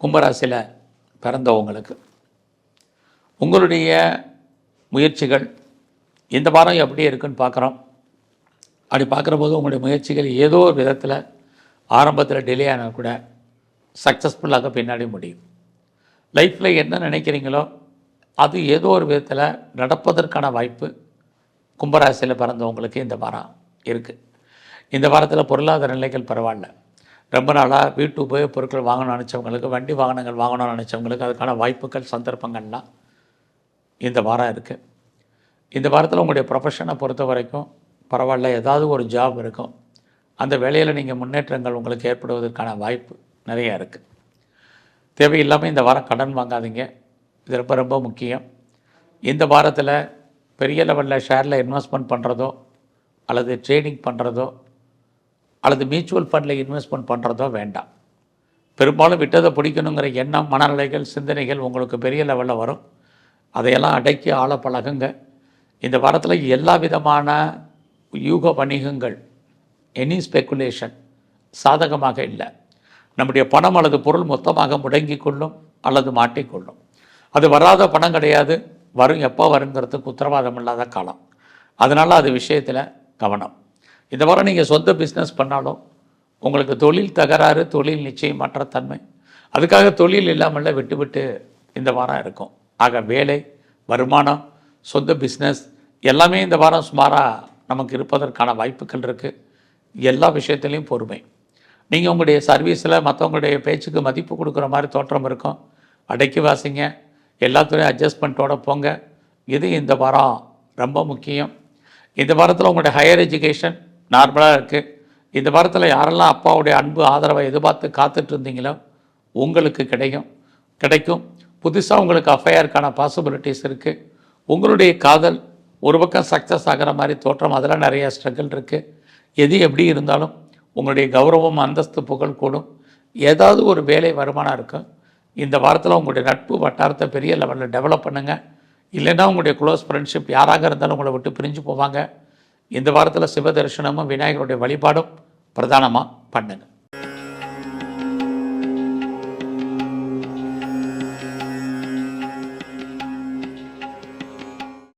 கும்பராசியில் பிறந்தவங்களுக்கு உங்களுடைய முயற்சிகள் இந்த வாரம் எப்படி இருக்குன்னு பார்க்குறோம். அப்படி பார்க்குற போது உங்களுடைய முயற்சிகள் ஏதோ ஒரு விதத்தில் ஆரம்பத்தில் டிலே ஆனால் கூட சக்ஸஸ்ஃபுல்லாக பின்னாடி முடியும். லைஃப்பில் என்ன நினைக்கிறீங்களோ அது ஏதோ ஒரு விதத்தில் நடப்பதற்கான வாய்ப்பு கும்பராசியில் பிறந்தவங்களுக்கு இந்த வாரம் இருக்குது இந்த வாரத்தில் பொருளாதார நிலைகள் பரவாயில்ல. ரொம்ப நாளாக வீட்டு உபயோகப் பொருட்கள் வாங்கணும்னு நினச்சவங்களுக்கு வண்டி வாகனங்கள் வாங்கணும்னு நினச்சவங்களுக்கு அதுக்கான வாய்ப்புகள் சந்தர்ப்பங்கள்லாம் இந்த வாரம் இருக்குது இந்த வாரத்தில் உங்களுடைய ப்ரொஃபஷனை பொறுத்த வரைக்கும் பரவாயில்ல ஏதாவது ஒரு ஜாப் இருக்கும். அந்த வேலையில் நீங்கள் முன்னேற்றங்கள் உங்களுக்கு ஏற்படுவதற்கான வாய்ப்பு நிறையா இருக்குது தேவையில்லாமல் இந்த வாரம் கடன் வாங்காதீங்க. இது ரொம்ப ரொம்ப முக்கியம். இந்த வாரத்தில் பெரிய லெவலில் ஷேரில் இன்வெஸ்ட்மெண்ட் பண்ணுறதோ அல்லது ட்ரேடிங் பண்ணுறதோ அல்லது மியூச்சுவல் ஃபண்டில் இன்வெஸ்ட்மெண்ட் பண்ணுறதோ வேண்டாம். பெரும்பாலும் விட்டதை பிடிக்கணுங்கிற எண்ணம் மனநிலைகள் சிந்தனைகள் உங்களுக்கு பெரிய லெவலில் வரும். அதையெல்லாம் அடக்கி ஆள பழகுங்க. இந்த வாரத்தில் எல்லா விதமான யூக வணிகங்கள் எனி ஸ்பெக்குலேஷன் சாதகமாக இல்லை. நம்முடைய பணம் அல்லது பொருள் மொத்தமாக முடங்கி கொள்ளும் அல்லது மாட்டிக்கொள்ளும் அது வராத பணம் கிடையாது. வரும் எப்போ வருங்கிறதுக்கு உத்தரவாதம் இல்லாத காலம். அதனால் அது விஷயத்தில் கவனம். இந்த வாரம் நீங்கள் சொந்த பிஸ்னஸ் பண்ணாலும் உங்களுக்கு தொழில் தகராறு தொழில் நிச்சயமற்ற தன்மை. அதுக்காக தொழில் இல்லாமல் விட்டு விட்டு இந்த வாரம் இருக்கும். ஆக வேலை வருமானம் சொந்த பிஸ்னஸ் எல்லாமே இந்த வாரம் சுமாராக நமக்கு இருப்பதற்கான வாய்ப்புகள் இருக்குது எல்லா விஷயத்துலேயும் பொறுமை. நீங்கள் உங்களுடைய சர்வீஸில் மற்றவங்களுடைய பேச்சுக்கு மதிப்பு கொடுக்குற மாதிரி தோற்றம் இருக்கும். அடக்கி வாசிங்க. எல்லாத்துலேயும் அட்ஜஸ்ட்மெண்ட்டோட போங்க. இது இந்த வாரம் ரொம்ப முக்கியம். இந்த வாரத்தில் உங்களுடைய ஹையர் எஜுகேஷன் நார்மலாக இருக்குது இந்த வாரத்தில் யாரெல்லாம் அப்பாவுடைய அன்பு ஆதரவை எதிர்பார்த்து காத்துட்டு இருந்தீங்களோ உங்களுக்கு கிடைக்கும். கிடைக்கும். புதுசாக உங்களுக்கு அஃபையருக்கான பாசிபிலிட்டிஸ் இருக்குது உங்களுடைய காதல் ஒரு பக்கம் சக்ஸஸ் ஆகிற மாதிரி தோற்றம் அதெல்லாம் நிறைய ஸ்ட்ரகிள் இருக்குது எது எப்படி இருந்தாலும் உங்களுடைய கௌரவம் அந்தஸ்து புகழ் கூடும். ஏதாவது ஒரு வேலை வருமானம் இருக்கும். இந்த வாரத்தில் உங்களுடைய நட்பு வட்டாரத்தை பெரிய லெவலில் டெவலப் பண்ணுங்கள் இல்லைன்னா உங்களுடைய க்ளோஸ் ஃப்ரெண்ட்ஷிப் யாராக இருந்தாலும் உங்களை விட்டு பிரிஞ்சு போவாங்க. இந்த வாரத்தில் சிவ தரிசனமும் விநாயகருடைய வழிபாடும் பிரதானமாக பண்ணுங்கள்